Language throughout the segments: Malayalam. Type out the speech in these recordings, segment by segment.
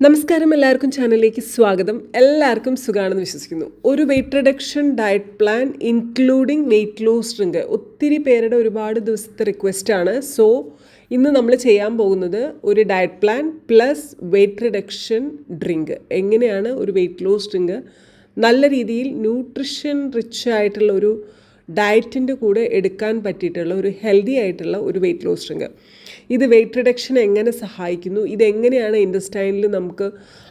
നമസ്കാരം എല്ലാവർക്കും ചാനലിലേക്ക് സ്വാഗതം. എല്ലാവർക്കും സുഖമാണെന്ന് വിശ്വസിക്കുന്നു. ഒരു weight reduction diet plan including weight loss drink ഒത്തിരി പേരുടെ ഒരുപാട് ദിവസത്തെ റിക്വസ്റ്റ് ആണ്. സോ ഇന്ന് നമ്മൾ ചെയ്യാൻ പോകുന്നത് ഒരു diet plan plus weight reduction drink എങ്ങനെയാണ് ഒരു വെയിറ്റ് ലോസ് ഡ്രിങ്ക് നല്ല രീതിയിൽ ന്യൂട്രിഷൻ റിച്ച് ആയിട്ടുള്ള ഒരു ഡയറ്റിന്റെ കൂടെ എടുക്കാൻ പറ്റിയിട്ടുള്ള ഒരു ഹെൽത്തി ആയിട്ടുള്ള ഒരു വെയിറ്റ് ലോസ് ഡ്രിങ്ക് ഇത് വെയിറ്റ് റിഡക്ഷൻ എങ്ങനെ സഹായിക്കുന്നു? ഇതെങ്ങനെയാണ് ഇൻഡസ്റ്റൈനിൽ നമുക്ക്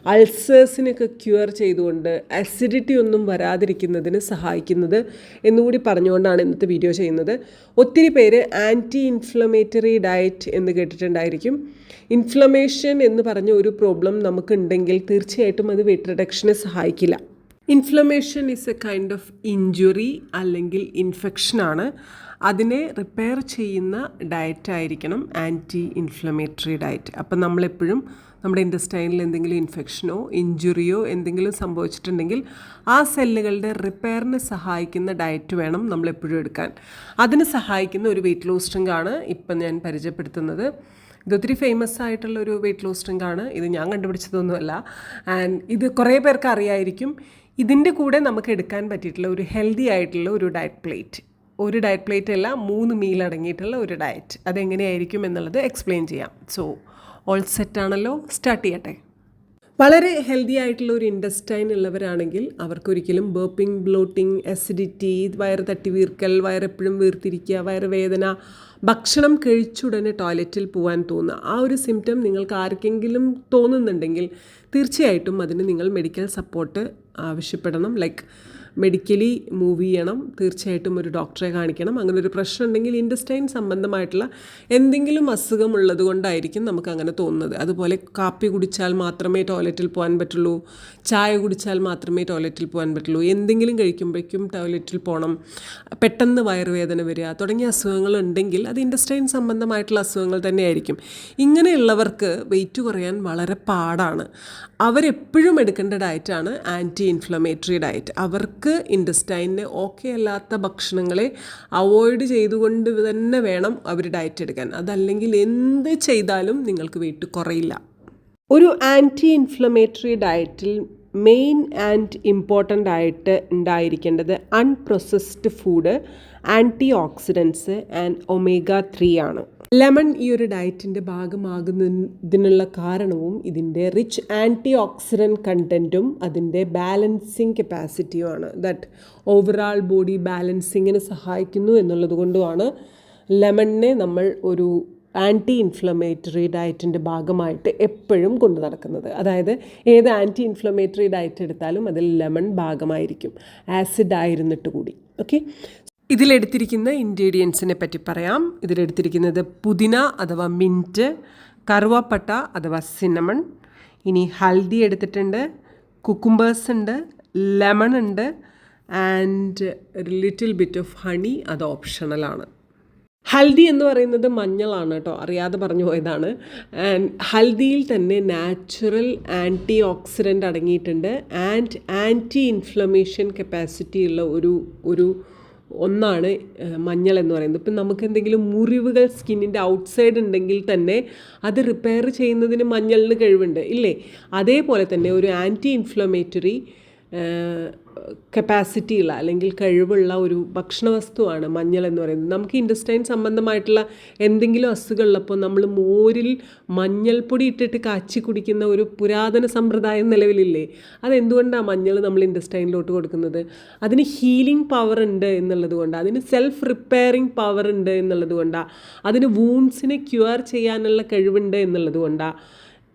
അൾസേഴ്സിനൊക്കെ ക്യൂർ ചെയ്തുകൊണ്ട് അസിഡിറ്റി ഒന്നും വരാതിരിക്കുന്നതിന് സഹായിക്കുന്നത് എന്നുകൂടി പറഞ്ഞുകൊണ്ടാണ് ഇന്നത്തെ വീഡിയോ ചെയ്യുന്നത്. ഒത്തിരി പേര് ആന്റി ഇൻഫ്ലമേറ്ററി ഡയറ്റ് എന്ന് കേട്ടിട്ടുണ്ടായിരിക്കും. ഇൻഫ്ലമേഷൻ എന്ന് പറഞ്ഞ ഒരു പ്രോബ്ലം നമുക്കുണ്ടെങ്കിൽ തീർച്ചയായിട്ടും അത് വെയിറ്റ് റിഡക്ഷനെ സഹായിക്കില്ല. Inflammation is a kind of injury അല്ലെങ്കിൽ ഇൻഫെക്ഷനാണ് അതിനെ റിപ്പയർ ചെയ്യുന്ന ഡയറ്റ് ആയിരിക്കണം ആന്റി ഇൻഫ്ലമേറ്ററി ഡയറ്റ് അപ്പം നമ്മളെപ്പോഴും നമ്മുടെ ഇൻഡസ്റ്റൈനിൽ എന്തെങ്കിലും ഇൻഫെക്ഷനോ ഇഞ്ചുറിയോ എന്തെങ്കിലും സംഭവിച്ചിട്ടുണ്ടെങ്കിൽ ആ സെല്ലുകളുടെ റിപ്പയറിന് സഹായിക്കുന്ന ഡയറ്റ് വേണം നമ്മളെപ്പോഴും എടുക്കാൻ. അതിന് സഹായിക്കുന്ന ഒരു വെയിറ്റ് ലോസ് ഡ്രിങ്കാണ് ഇപ്പം ഞാൻ പരിചയപ്പെടുത്തുന്നത്. ഇതൊത്തിരി ഫേമസ് ആയിട്ടുള്ള ഒരു വെയിറ്റ് ലോസ് ഡ്രിങ്കാണ് ഇത് ഞാൻ കണ്ടുപിടിച്ചതൊന്നുമല്ല. ആൻഡ് ഇത് കുറേ പേർക്ക് അറിയായിരിക്കും. ഇതിന്റെ കൂടെ നമുക്ക് എടുക്കാൻ പറ്റിയിട്ടുള്ള ഒരു ഹെൽത്തി ആയിട്ടുള്ള ഒരു ഡയറ്റ് പ്ലേറ്റ് ഒരു ഡയറ്റ് പ്ലേറ്റ് അല്ല മൂന്ന് മീൽ അടങ്ങിയിട്ടുള്ള ഒരു ഡയറ്റ് അതെങ്ങനെയായിരിക്കും എന്നുള്ളത് എക്സ്പ്ലെയിൻ ചെയ്യാം. സോ ഓൾ സെറ്റ് ആണല്ലോ. സ്റ്റാർട്ട് ചെയ്യട്ടെ. വളരെ ഹെൽത്തി ആയിട്ടുള്ള ഒരു ഇൻഡസ്റ്റൈൻ ഉള്ളവരാണെങ്കിൽ അവർക്കൊരിക്കലും ബേപ്പിംഗ് ബ്ലോട്ടിംഗ് അസിഡിറ്റി വയറ് തട്ടി വീർക്കൽ വയറെപ്പോഴും വീർത്തിരിക്കുക വയറ് വേദന ഭക്ഷണം കഴിച്ചുടനെ ടോയ്ലറ്റിൽ പോകാൻ തോന്നുക. ആ ഒരു സിംറ്റം നിങ്ങൾക്ക് ആർക്കെങ്കിലും തോന്നുന്നുണ്ടെങ്കിൽ തീർച്ചയായിട്ടും അതിന് നിങ്ങൾ മെഡിക്കൽ സപ്പോർട്ട് ആവശ്യപ്പെടണം. ലൈക്ക് മെഡിക്കലി മൂവ് ചെയ്യണം തീർച്ചയായിട്ടും ഒരു ഡോക്ടറെ കാണിക്കണം. അങ്ങനെ ഒരു പ്രശ്നം ഉണ്ടെങ്കിൽ ഇൻഡസ്റ്റൈൻ സംബന്ധമായിട്ടുള്ള എന്തെങ്കിലും അസുഖം ഉള്ളത് കൊണ്ടായിരിക്കും നമുക്ക് അങ്ങനെ തോന്നുന്നത്. അതുപോലെ കാപ്പി കുടിച്ചാൽ മാത്രമേ ടോയ്ലറ്റിൽ പോകാൻ പറ്റുള്ളൂ ചായ കുടിച്ചാൽ മാത്രമേ ടോയ്ലറ്റിൽ പോകാൻ പറ്റുള്ളൂ എന്തെങ്കിലും കഴിക്കുമ്പോഴേക്കും ടോയ്ലറ്റിൽ പോകണം പെട്ടെന്ന് വയറുവേദന വരിക തുടങ്ങിയ അസുഖങ്ങൾ ഉണ്ടെങ്കിൽ അത് ഇൻഡസ്റ്റൈൻ സംബന്ധമായിട്ടുള്ള അസുഖങ്ങൾ തന്നെയായിരിക്കും. ഇങ്ങനെയുള്ളവർക്ക് വെയിറ്റ് കുറയാൻ വളരെ പാടാണ്. അവരെപ്പോഴും എടുക്കേണ്ട ഡയറ്റാണ് ആന്റി ഇൻഫ്ലമേറ്ററി ഡയറ്റ് അവർക്ക് ഇൻഡസ്റ്റൈനിന് ഓക്കെ അല്ലാത്ത ഭക്ഷണങ്ങളെ അവോയ്ഡ് ചെയ്തുകൊണ്ട് തന്നെ വേണം അവർ ഡയറ്റ് എടുക്കാൻ. അതല്ലെങ്കിൽ എന്ത് ചെയ്താലും നിങ്ങൾക്ക് വെയിറ്റ് കുറയില്ല. ഒരു ആന്റി ഇൻഫ്ലമേറ്ററി ഡയറ്റിൽ മെയിൻ ആൻഡ് ഇമ്പോർട്ടന്റ് ആയിട്ട് ഉണ്ടായിരിക്കേണ്ടത് unprocessed food anti oxidants and omega three ആണ്. ലെമൺ ഈ ഒരു ഡയറ്റിന്റെ ഭാഗമാകുന്നതിനുള്ള കാരണവും ഇതിന്റെ റിച്ച് ആന്റി ഓക്സിഡന്റ് കണ്ടന്റും അതിന്റെ ബാലൻസിങ് കപ്പാസിറ്റിയുമാണ് ദറ്റ് ഓവറാൾ ബോഡി ബാലൻസിങ്ങിന് സഹായിക്കുന്നു എന്നുള്ളത് കൊണ്ടുമാണ് ലെമണിനെ നമ്മൾ ഒരു ആന്റി ഇൻഫ്ലമേറ്ററി ഡയറ്റിന്റെ ഭാഗമായിട്ട് എപ്പോഴും കൊണ്ടു നടക്കുന്നത്. അതായത് ഏത് ആന്റി ഇൻഫ്ലമേറ്ററി ഡയറ്റ് എടുത്താലും അതിൽ ലെമൺ ഭാഗമായിരിക്കും. ആസിഡ് ആയിരുന്നിട്ട് കൂടി. ഓക്കെ ഇതിലെടുത്തിരിക്കുന്ന ഇൻഗ്രീഡിയൻസിനെ പറ്റി പറയാം. ഇതിലെടുത്തിരിക്കുന്നത് പുതിന അഥവാ മിന്റ് കറുവാപ്പട്ട അഥവാ സിനമൺ ഇനി ഹൽദി എടുത്തിട്ടുണ്ട് കുക്കുംബേഴ്സ് ഉണ്ട് ലെമൺ ഉണ്ട് and little bit of honey അത് ഓപ്ഷണലാണ് ഹൽദി എന്ന് പറയുന്നത് മഞ്ഞളാണ് കേട്ടോ അറിയാതെ പറഞ്ഞു പോയതാണ്. ആൻഡ് ഹൽദിയിൽ തന്നെ നാച്ചുറൽ ആന്റി ഓക്സിഡന്റ് അടങ്ങിയിട്ടുണ്ട്. ആൻഡ് ആന്റി ഇൻഫ്ലമേഷൻ കപ്പാസിറ്റി ഉള്ള ഒരു ഒരു ഒന്നാണ് മഞ്ഞൾ എന്ന് പറയുന്നത്. ഇപ്പം നമുക്ക് എന്തെങ്കിലും മുറിവുകൾ സ്കിന്നിന്റെ ഔട്ട്സൈഡ് ഉണ്ടെങ്കിൽ തന്നെ അത് റിപ്പയർ ചെയ്യുന്നതിന് മഞ്ഞളിന് കഴിവുണ്ട്. ഇല്ലേ? അതേപോലെ തന്നെ ഒരു ആന്റി ഇൻഫ്ലമേറ്ററി കപ്പാസിറ്റിയുള്ള അല്ലെങ്കിൽ കഴിവുള്ള ഒരു ഭക്ഷണ വസ്തുവാണ് മഞ്ഞൾ എന്ന് പറയുന്നത്. നമുക്ക് ഇൻഡസ്റ്റൈൻ സംബന്ധമായിട്ടുള്ള എന്തെങ്കിലും അസുഖമുള്ളപ്പോൾ നമ്മൾ മോരിൽ മഞ്ഞൾപ്പൊടി ഇട്ടിട്ട് കാച്ചി കുടിക്കുന്ന ഒരു പുരാതന സമ്പ്രദായം നിലവിലില്ലേ? അതെന്തുകൊണ്ടാണ് മഞ്ഞൾ നമ്മൾ ഇൻഡസ്റ്റൈനിലോട്ട് കൊടുക്കുന്നത്? അതിന് ഹീലിംഗ് പവർ ഉണ്ട് എന്നുള്ളത് കൊണ്ടാണ് അതിന് സെൽഫ് റിപ്പയറിംഗ് പവർ ഉണ്ട് എന്നുള്ളത് കൊണ്ടാണ് അതിന് വൂൺസിനെ ക്യൂർ ചെയ്യാനുള്ള കഴിവുണ്ട് എന്നുള്ളത് കൊണ്ടാണ്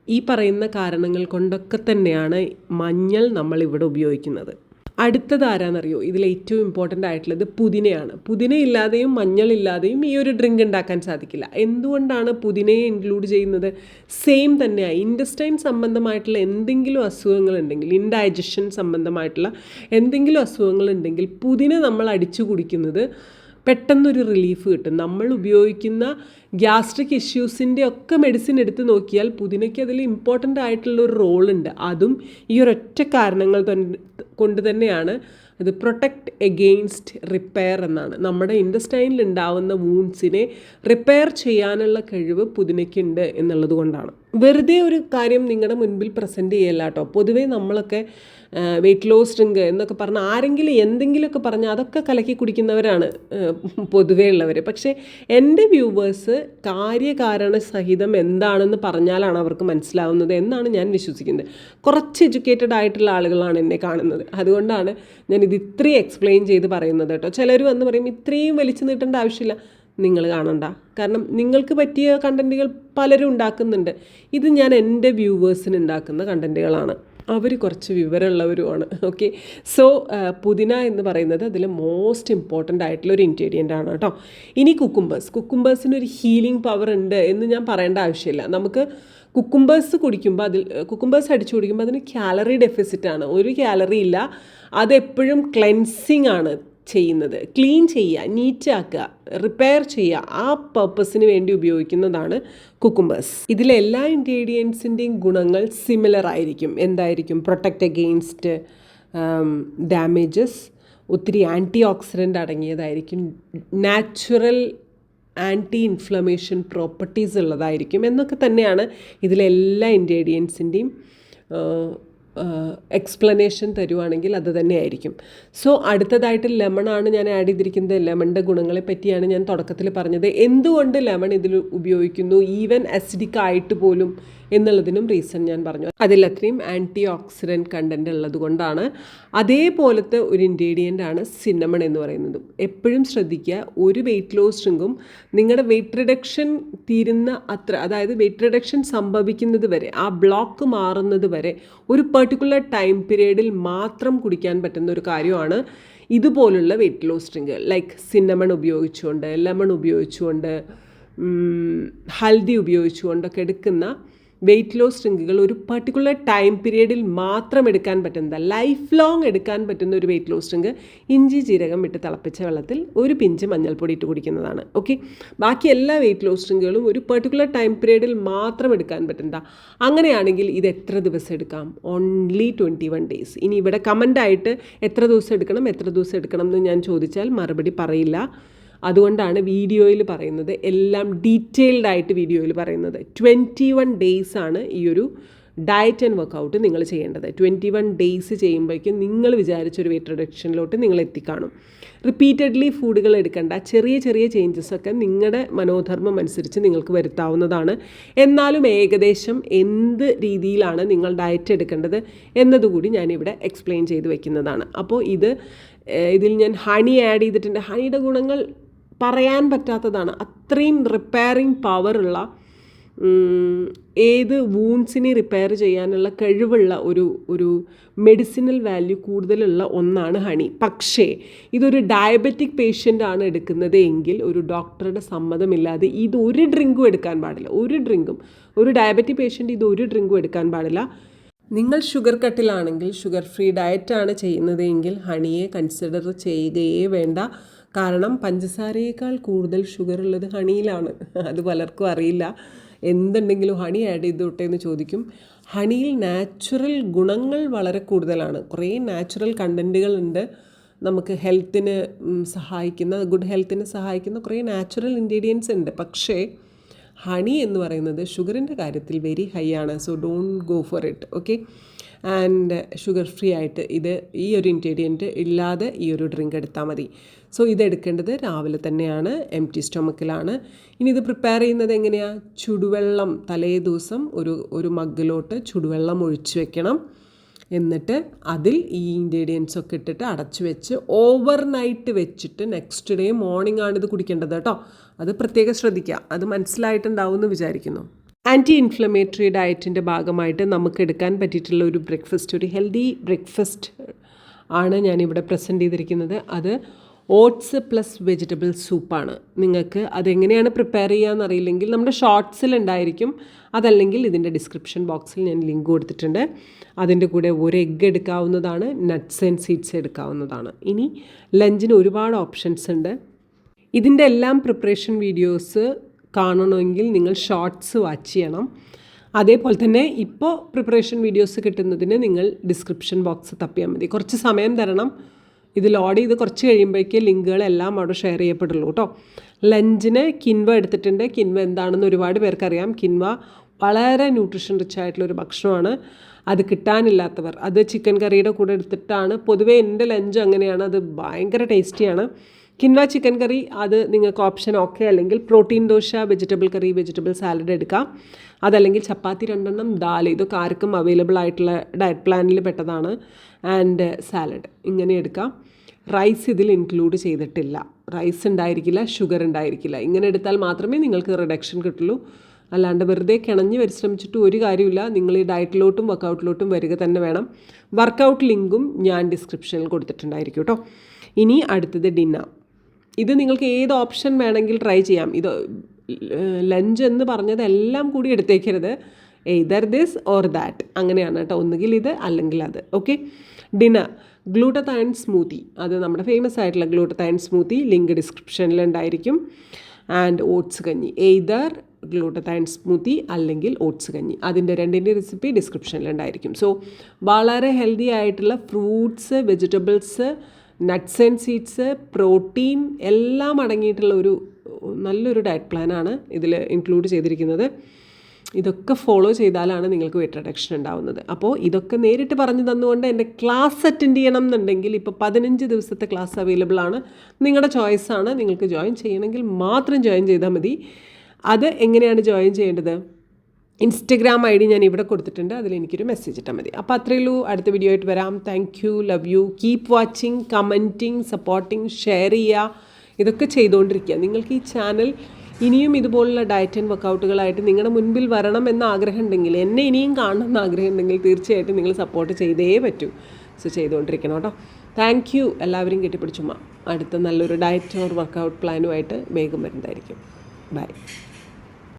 ഈ പറയുന്ന കാരണങ്ങൾ കൊണ്ടൊക്കെ തന്നെയാണ് മഞ്ഞൾ നമ്മൾ ഇവിടെ ഉപയോഗിക്കുന്നത്. അടുത്തത് ആരാന്നറിയോ ഇതിൽ ഏറ്റവും ഇമ്പോർട്ടന്റ് ആയിട്ടുള്ളത് പുതിനയാണ്. പുതിന ഇല്ലാതെയും മഞ്ഞളില്ലാതെയും ഈ ഒരു ഡ്രിങ്ക് ഉണ്ടാക്കാൻ സാധിക്കില്ല. എന്തുകൊണ്ടാണ് പുതിനയെ ഇൻക്ലൂഡ് ചെയ്യുന്നത്? സെയിം തന്നെയാണ് ഇൻഡസ്റ്റൈൻ സംബന്ധമായിട്ടുള്ള എന്തെങ്കിലും അസുഖങ്ങളുണ്ടെങ്കിൽ ഇൻഡൈജഷൻ സംബന്ധമായിട്ടുള്ള എന്തെങ്കിലും അസുഖങ്ങളുണ്ടെങ്കിൽ പുതിന നമ്മൾ അടിച്ചു കുടിക്കുന്നത് പെട്ടെന്നൊരു റിലീഫ് കിട്ടും. നമ്മൾ ഉപയോഗിക്കുന്ന ഗ്യാസ്ട്രിക് ഇഷ്യൂസിന്റെ ഒക്കെ മെഡിസിൻ എടുത്ത് നോക്കിയാൽ പുതിനയ്ക്ക് അതിൽ ഇമ്പോർട്ടന്റ് ആയിട്ടുള്ള ഒരു റോളുണ്ട് അതും ഈ ഒരൊറ്റ കാരണങ്ങൾ കൊണ്ട് തന്നെയാണ് അത് പ്രൊട്ടക്റ്റ് എഗെയിൻസ്റ്റ് റിപ്പയർ എന്നാണ്. നമ്മുടെ ഇൻഡസ്റ്റൈനിൽ ഉണ്ടാവുന്ന വൂൺസിനെ റിപ്പയർ ചെയ്യാനുള്ള കഴിവ് പുതിനയ്ക്കുണ്ട് എന്നുള്ളത് കൊണ്ടാണ്. വെറുതെ ഒരു കാര്യം നിങ്ങളുടെ മുൻപിൽ പ്രസന്റ് ചെയ്യല്ല കേട്ടോ പൊതുവേ നമ്മളൊക്കെ വെയിറ്റ് ലോസ് ഡ്രിങ്ക് എന്നൊക്കെ പറഞ്ഞാൽ ആരെങ്കിലും എന്തെങ്കിലുമൊക്കെ പറഞ്ഞാൽ അതൊക്കെ കലക്കി കുടിക്കുന്നവരാണ് പൊതുവേ ഉള്ളവർ പക്ഷേ എന്റെ വ്യൂവേഴ്സ് കാര്യകാരണ സഹിതം എന്താണെന്ന് പറഞ്ഞാലാണ് അവർക്ക് മനസ്സിലാവുന്നത് എന്നാണ് ഞാൻ വിശ്വസിക്കുന്നത്. കുറച്ച് എഡ്യൂക്കേറ്റഡ് ആയിട്ടുള്ള ആളുകളാണ് എന്നെ കാണുന്നത്. അതുകൊണ്ടാണ് ഞാൻ ഇത് ഇത്രയും എക്സ്പ്ലെയിൻ ചെയ്ത് പറയുന്നത് കേട്ടോ ചിലർ വന്ന് പറയും ഇത്രയും വലിച്ചു നീട്ടേണ്ട ആവശ്യമില്ല. നിങ്ങൾ കാണണ്ട. കാരണം നിങ്ങൾക്ക് പറ്റിയ കണ്ടന്റുകൾ പലരും ഉണ്ടാക്കുന്നുണ്ട്. ഇത് ഞാൻ എന്റെ വ്യൂവേഴ്സിന് ഉണ്ടാക്കുന്ന കണ്ടന്റുകളാണ് അവർ കുറച്ച് വിവരമുള്ളവരുമാണ്. ഓക്കെ സോ പുതിന എന്ന് പറയുന്നത് അതിൽ മോസ്റ്റ് ഇമ്പോർട്ടന്റ് ആയിട്ടുള്ള ഒരു ഇൻഗ്രീഡിയന്റ് ആണ് കേട്ടോ. ഇനി കുക്കുംബേഴ്സ് കുക്കുംബേഴ്സിന് ഒരു ഹീലിംഗ് പവർ ഉണ്ട് എന്ന് ഞാൻ പറയേണ്ട ആവശ്യമില്ല. നമുക്ക് കുക്കുംബേഴ്സ് കുടിക്കുമ്പോൾ അതിൽ കുക്കുംബേഴ്സ് അടിച്ചു കുടിക്കുമ്പോൾ അതിന് കാലറി ഡെഫിസിറ്റ് ആണ്. ഒരു കാലറി ഇല്ല. അതെപ്പോഴും ക്ലെൻസിങ് ആണ്. ചെയ്യുന്നത്. ക്ലീൻ ചെയ്യുക നീറ്റാക്കുക റിപ്പയർ ചെയ്യുക ആ പർപ്പസിന് വേണ്ടി ഉപയോഗിക്കുന്നതാണ് കുക്കുംബേഴ്സ്. ഇതിലെ എല്ലാ ഇൻഗ്രീഡിയൻസിന്റെയും ഗുണങ്ങൾ സിമിലർ ആയിരിക്കും. എന്തായിരിക്കും? പ്രൊട്ടക്റ്റ് അഗെയിൻസ്റ്റ് ഡാമേജസ് ഒത്തിരി ആന്റി ഓക്സിഡന്റ് അടങ്ങിയതായിരിക്കും. നാച്ചുറൽ ആന്റി ഇൻഫ്ലമേഷൻ പ്രോപ്പർട്ടീസ് ഉള്ളതായിരിക്കും. എന്നൊക്കെ തന്നെയാണ് ഇതിലെ എല്ലാ ഇൻഗ്രീഡിയൻസിന്റെയും എക്സ്പ്ലനേഷൻ തരുവാണെങ്കിൽ അത് തന്നെയായിരിക്കും. സോ അടുത്തതായിട്ട് ലെമണാണ് ഞാൻ ആഡ് ചെയ്തിരിക്കുന്നത്. ലെമണിന്റെ ഗുണങ്ങളെ പറ്റിയാണ് ഞാൻ തുടക്കത്തിൽ പറഞ്ഞത്. എന്തുകൊണ്ട് ലെമൺ ഇതിൽ ഉപയോഗിക്കുന്നു? ഈവൻ അസിഡിക് ആയിട്ട് പോലും എന്നുള്ളതിനും റീസൺ ഞാൻ പറഞ്ഞു. അതിലത്രയും ആന്റി ഓക്സിഡന്റ് കണ്ടന്റ് ഉള്ളത് കൊണ്ടാണ്. അതേപോലത്തെ ഒരു ഇൻഗ്രീഡിയന്റ് ആണ് സിന്നമൺ എന്ന് പറയുന്നത്. എപ്പോഴും ശ്രദ്ധിക്കുക ഒരു വെയിറ്റ് ലോസ് ഡ്രിങ്കും നിങ്ങളുടെ വെയിറ്റ് റിഡക്ഷൻ തീരുന്ന അത്ര അതായത് വെയിറ്റ് റിഡക്ഷൻ സംഭവിക്കുന്നത് വരെ ആ ബ്ലോക്ക് മാറുന്നത് വരെ ഒരു പെർട്ടിക്കുലർ ടൈം പീരീഡിൽ മാത്രം കുടിക്കാൻ പറ്റുന്ന ഒരു കാര്യമാണ് ഇതുപോലുള്ള weight loss drink like cinnamon ഉപയോഗിച്ചുകൊണ്ട് ലെമൺ ഉപയോഗിച്ചുകൊണ്ട് ഹൽദി ഉപയോഗിച്ചുകൊണ്ടൊക്കെ എടുക്കുന്ന വെയിറ്റ് ലോസ് ഡ്രിങ്കുകൾ ഒരു പർട്ടിക്കുലർ ടൈം പീരീഡിൽ മാത്രം എടുക്കാൻ പറ്റുന്ന ലൈഫ് ലോങ് എടുക്കാൻ പറ്റുന്ന ഒരു വെയിറ്റ് ലോസ് ഡ്രിങ്ക് ഇഞ്ചി ജീരകം ഇട്ട് തിളപ്പിച്ച വെള്ളത്തിൽ ഒരു പിഞ്ച് മഞ്ഞൾപ്പൊടി ഇട്ട് കുടിക്കുന്നതാണ്. ഓക്കെ ബാക്കി എല്ലാ വെയിറ്റ് ലോസ് ഡ്രിങ്കുകളും ഒരു പർട്ടിക്കുലർ ടൈം പീരീഡിൽ മാത്രം എടുക്കാൻ പറ്റുന്ന അങ്ങനെയാണെങ്കിൽ ഇത് എത്ര ദിവസം എടുക്കാം? ഓൺലി ട്വന്റി വൺ ഡേയ്സ് ഇനി ഇവിടെ കമന്റായിട്ട് എത്ര ദിവസം എടുക്കണം എത്ര ദിവസം എടുക്കണം എന്ന് ഞാൻ ചോദിച്ചാൽ മറുപടി പറയില്ല. അതുകൊണ്ടാണ് വീഡിയോയിൽ പറയുന്നത് എല്ലാം ഡീറ്റെയിൽഡ് ആയിട്ട് വീഡിയോയിൽ പറയുന്നത്. ട്വന്റി വൺ ഡേയ്സ് ആണ് ഈ ഒരു ഡയറ്റ് ആൻഡ് വർക്കൗട്ട് നിങ്ങൾ ചെയ്യേണ്ടത്. ട്വന്റി വൺ ഡേയ്സ് ചെയ്യുമ്പോഴേക്കും നിങ്ങൾ വിചാരിച്ചൊരു വെയിറ്റ് റിഡക്ഷനിലോട്ട് നിങ്ങൾ എത്തിക്കാണും. റിപ്പീറ്റഡ്ലി ഫുഡുകൾ എടുക്കേണ്ട ചെറിയ ചെറിയ ചേഞ്ചസ് ഒക്കെ നിങ്ങളുടെ മനോധർമ്മം അനുസരിച്ച് നിങ്ങൾക്ക് വരുത്താവുന്നതാണ്. എന്നാലും ഏകദേശം എന്ത് രീതിയിലാണ് നിങ്ങൾ ഡയറ്റ് എടുക്കേണ്ടത് എന്നതുകൂടി ഞാനിവിടെ എക്സ്പ്ലെയിൻ ചെയ്ത് വെക്കുന്നതാണ്. അപ്പോൾ ഇത് ഇതിൽ ഞാൻ ഹണി ആഡ് ചെയ്തിട്ടുണ്ട്. ഹണിയുടെ ഗുണങ്ങൾ പറയാൻ പറ്റാത്തതാണ്. അത്രയും റിപ്പയറിങ് പവറുള്ള ഏത് വൂൺസിനെ റിപ്പയർ ചെയ്യാനുള്ള കഴിവുള്ള ഒരു ഒരു മെഡിസിനൽ വാല്യൂ കൂടുതലുള്ള ഒന്നാണ് ഹണി പക്ഷേ ഇതൊരു ഡയബറ്റിക് പേഷ്യന്റ് ആണ് എടുക്കുന്നത് എങ്കിൽ ഒരു ഡോക്ടറുടെ സമ്മതമില്ലാതെ ഇത് ഒരു ഡ്രിങ്കും എടുക്കാൻ പാടില്ല. ഒരു ഡ്രിങ്കും ഒരു ഡയബറ്റിക് പേഷ്യന്റ് ഇത് ഒരു ഡ്രിങ്കും എടുക്കാൻ പാടില്ല. നിങ്ങൾ ഷുഗർ കട്ടിലാണെങ്കിൽ ഷുഗർ ഫ്രീ ഡയറ്റാണ് ചെയ്യുന്നതെങ്കിൽ ഹണിയെ കൺസിഡർ ചെയ്യുകയേ വേണ്ട. കാരണം പഞ്ചസാരയേക്കാൾ കൂടുതൽ ഷുഗർ ഉള്ളത് ഹണിയിലാണ്. അത് പലർക്കും അറിയില്ല. എന്തുണ്ടെങ്കിലും ഹണി ആഡ് ചെയ്തോട്ടെ എന്ന് ചോദിക്കും. ഹണിയിൽ നാച്ചുറൽ ഗുണങ്ങൾ വളരെ കൂടുതലാണ്. കുറേ നാച്ചുറൽ കണ്ടന്റുകൾ ഉണ്ട്. നമുക്ക് ഹെൽത്തിന് സഹായിക്കുന്ന ഗുഡ് ഹെൽത്തിന് സഹായിക്കുന്ന കുറേ നാച്ചുറൽ ഇൻഗ്രീഡിയൻസ് ഉണ്ട്. പക്ഷേ ഹണി എന്ന് പറയുന്നത് ഷുഗറിന്റെ കാര്യത്തിൽ വെരി ഹൈ ആണ്. So don't go for it. Okay? And sugar free ആയിട്ട് ഇത് ഈ ഒരു ഇൻഗ്രീഡിയന്റ് ഇല്ലാതെ ഈ ഒരു ഡ്രിങ്ക് എടുത്താൽ മതി. സോ ഇത് എടുക്കേണ്ടത് രാവിലെ തന്നെയാണ് എം ടി സ്റ്റൊമക്കിലാണ് ഇനി ഇത് പ്രിപ്പയർ ചെയ്യുന്നത് എങ്ങനെയാണ് ചുടുവെള്ളം തലേ ദിവസം ഒരു ഒരു മഗ്ഗിലോട്ട് ചുടുവെള്ളം ഒഴിച്ചു വെക്കണം. എന്നിട്ട് അതിൽ ഈ ഇൻഗ്രീഡിയൻസ് ഒക്കെ ഇട്ടിട്ട് അടച്ചു വെച്ച് ഓവർ നൈറ്റ് വെച്ചിട്ട് നെക്സ്റ്റ് ഡേ മോർണിംഗ് ആണ് ഇത് കുടിക്കേണ്ടത് കേട്ടോ. അത് പ്രത്യേകം ശ്രദ്ധിക്കുക. അത് മനസ്സിലായിട്ടുണ്ടാവും എന്ന് വിചാരിക്കുന്നു. ആന്റി ഇൻഫ്ലമേറ്ററി ഡയറ്റിന്റെ ഭാഗമായിട്ട് നമുക്ക് എടുക്കാൻ പറ്റിയിട്ടുള്ള ഒരു ബ്രേക്ക്ഫസ്റ്റ് ഒരു ഹെൽത്തി ബ്രേക്ക്ഫസ്റ്റ് ആണ് ഞാനിവിടെ പ്രസന്റ് ചെയ്തിരിക്കുന്നത്. അത് ഓട്സ് പ്ലസ് വെജിറ്റബിൾ സൂപ്പാണ് നിങ്ങൾക്ക് അതെങ്ങനെയാണ് പ്രിപ്പയർ അറിയില്ലെങ്കിൽ നമ്മുടെ ഷോർട്സിൽ ഉണ്ടായിരിക്കും. അതല്ലെങ്കിൽ ഇതിന്റെ ഡിസ്ക്രിപ്ഷൻ ബോക്സിൽ ഞാൻ ലിങ്ക് കൊടുത്തിട്ടുണ്ട്. അതിന്റെ കൂടെ ഒരു എഗ്ഗ് എടുക്കാവുന്നതാണ് നട്ട്സ് ആൻഡ് സീഡ്സ് എടുക്കാവുന്നതാണ്. ഇനി ലഞ്ചിന് ഒരുപാട് ഓപ്ഷൻസ് ഉണ്ട്. ഇതിന്റെ എല്ലാം പ്രിപ്പറേഷൻ വീഡിയോസ് കാണണമെങ്കിൽ നിങ്ങൾ ഷോർട്സ് വാച്ച് ചെയ്യണം. അതേപോലെ തന്നെ ഇപ്പോൾ പ്രിപ്പറേഷൻ വീഡിയോസ് കിട്ടുന്നതിന് നിങ്ങൾ ഡിസ്ക്രിപ്ഷൻ ബോക്സ് തപ്പിയാൽ മതി. കുറച്ച് സമയം തരണം. ഇത് ലോഡ് ചെയ്ത് കുറച്ച് കഴിയുമ്പോഴേക്ക് ലിങ്കുകളെല്ലാം അവിടെ ഷെയർ ചെയ്യപ്പെടുള്ളൂ കേട്ടോ. ലഞ്ചിന് കിൻവ എടുത്തിട്ടുണ്ട്. കിൻവ എന്താണെന്ന് ഒരുപാട് പേർക്കറിയാം. കിൻവ വളരെ ന്യൂട്രിഷൻ റിച്ച് ആയിട്ടുള്ളൊരു ഭക്ഷണമാണ്. അത് കിട്ടാനില്ലാത്തവർ അത് ചിക്കൻ കറിയുടെ കൂടെ എടുത്തിട്ടാണ്. പൊതുവേ എന്റെ ലഞ്ച് അങ്ങനെയാണ്. അത് ഭയങ്കര ടേസ്റ്റിയാണ് കിൻവ ചിക്കൻ കറി അത് നിങ്ങൾക്ക് ഓപ്ഷൻ ഓക്കെ അല്ലെങ്കിൽ protein dosa vegetable curry vegetable salad എടുക്കാം. അതല്ലെങ്കിൽ ചപ്പാത്തി രണ്ടെണ്ണം ദാൽ ഇതൊക്കെ ആർക്കും അവൈലബിൾ ആയിട്ടുള്ള ഡയറ്റ് പ്ലാനിൽ പെട്ടതാണ്. ആൻഡ് സാലഡ് ഇങ്ങനെ എടുക്കാം. റൈസ് ഇതിൽ ഇൻക്ലൂഡ് ചെയ്തിട്ടില്ല. റൈസ് ഉണ്ടായിരിക്കില്ല ഷുഗർ ഉണ്ടായിരിക്കില്ല. ഇങ്ങനെ എടുത്താൽ മാത്രമേ നിങ്ങൾക്ക് റിഡക്ഷൻ കിട്ടുള്ളൂ. അല്ലാണ്ട് വെറുതെ കിണഞ്ഞ് പരിശ്രമിച്ചിട്ട് ഒരു കാര്യമില്ല നിങ്ങൾ ഈ ഡയറ്റിലോട്ടും വർക്കൗട്ടിലോട്ടും വരിക തന്നെ വേണം. വർക്കൗട്ട് ലിങ്കും ഞാൻ ഡിസ്ക്രിപ്ഷനിൽ കൊടുത്തിട്ടുണ്ടായിരിക്കും കേട്ടോ ഇനി അടുത്തത് ഡിന്നർ ഇത് നിങ്ങൾക്ക് ഏത് ഓപ്ഷൻ വേണമെങ്കിൽ ട്രൈ ചെയ്യാം. ഇത് ലഞ്ച് എന്ന് പറഞ്ഞത് എല്ലാം കൂടി എടുത്തേക്കരുത്. എയ്തർ ദിസ് ഓർ ദാറ്റ് അങ്ങനെയാണ് കേട്ടോ. ഒന്നുകിൽ ഇത് അല്ലെങ്കിൽ അത്. ഓക്കെ ഡിന്നർ ഗ്ലൂട്ടത്തൈൻ സ്മൂത്തി അത് നമ്മുടെ ഫേമസ് ആയിട്ടുള്ള ഗ്ലൂട്ടത്തൈൻ സ്മൂത്തി ലിങ്ക് ഡിസ്ക്രിപ്ഷനിൽ ഉണ്ടായിരിക്കും. ആൻഡ് ഓട്സ് കഞ്ഞി. എയ്തർ ഗ്ലൂട്ടത്തൈൻ സ്മൂത്തി അല്ലെങ്കിൽ ഓട്സ് കഞ്ഞി. അതിന്റെ രണ്ടിന്റെ റെസിപ്പി ഡിസ്ക്രിപ്ഷനിൽ ഉണ്ടായിരിക്കും. സോ വളരെ ഹെൽത്തി ആയിട്ടുള്ള fruits vegetables nuts and seeds protein എല്ലാം അടങ്ങിയിട്ടുള്ള ഒരു നല്ലൊരു ഡയറ്റ് പ്ലാനാണ് ഇതിൽ ഇൻക്ലൂഡ് ചെയ്തിരിക്കുന്നത്. ഇതൊക്കെ ഫോളോ ചെയ്താലാണ് നിങ്ങൾക്ക് വെയിറ്റ് റിഡക്ഷൻ ഉണ്ടാവുന്നത്. അപ്പോൾ ഇതൊക്കെ നേരിട്ട് പറഞ്ഞു തന്നുകൊണ്ട് എന്റെ ക്ലാസ് അറ്റൻഡ് ചെയ്യണം എന്നുണ്ടെങ്കിൽ ഇപ്പോൾ പതിനഞ്ച് ദിവസത്തെ ക്ലാസ് അവൈലബിൾ ആണ്. നിങ്ങളുടെ ചോയ്സാണ് നിങ്ങൾക്ക് ജോയിൻ ചെയ്യണമെങ്കിൽ മാത്രം ജോയിൻ ചെയ്താൽ മതി. അത് എങ്ങനെയാണ് ജോയിൻ ചെയ്യേണ്ടത്? ഇൻസ്റ്റഗ്രാം ഐ ഡി ഞാൻ ഇവിടെ കൊടുത്തിട്ടുണ്ട്. അതിൽ എനിക്കൊരു മെസ്സേജ് ഇട്ടാൽ മതി. അപ്പോൾ അത്രയേ ഉള്ളൂ. അടുത്ത വീഡിയോ ആയിട്ട് വരാം. Thank you love you keep watching commenting supporting share ചെയ്യുക. ഇതൊക്കെ ചെയ്തുകൊണ്ടിരിക്കുക നിങ്ങൾക്ക് ഈ ചാനൽ ഇനിയും ഇതുപോലുള്ള ഡയറ്റ് ആൻഡ് വർക്കൗട്ടുകളായിട്ട് നിങ്ങളുടെ മുൻപിൽ വരണം എന്ന ആഗ്രഹം ഉണ്ടെങ്കിൽ എന്നെ ഇനിയും കാണണം എന്ന ആഗ്രഹം ഉണ്ടെങ്കിൽ തീർച്ചയായിട്ടും നിങ്ങൾ സപ്പോർട്ട് ചെയ്തേ പറ്റൂ. സോ ചെയ്തുകൊണ്ടിരിക്കണം കേട്ടോ. താങ്ക് യു എല്ലാവരും കെട്ടിപ്പിടിച്ചുമ്മ അടുത്ത നല്ലൊരു ഡയറ്റ് ഓർ വർക്കൗട്ട് പ്ലാനുമായിട്ട് വേഗം വരുന്നതായിരിക്കും. ബൈ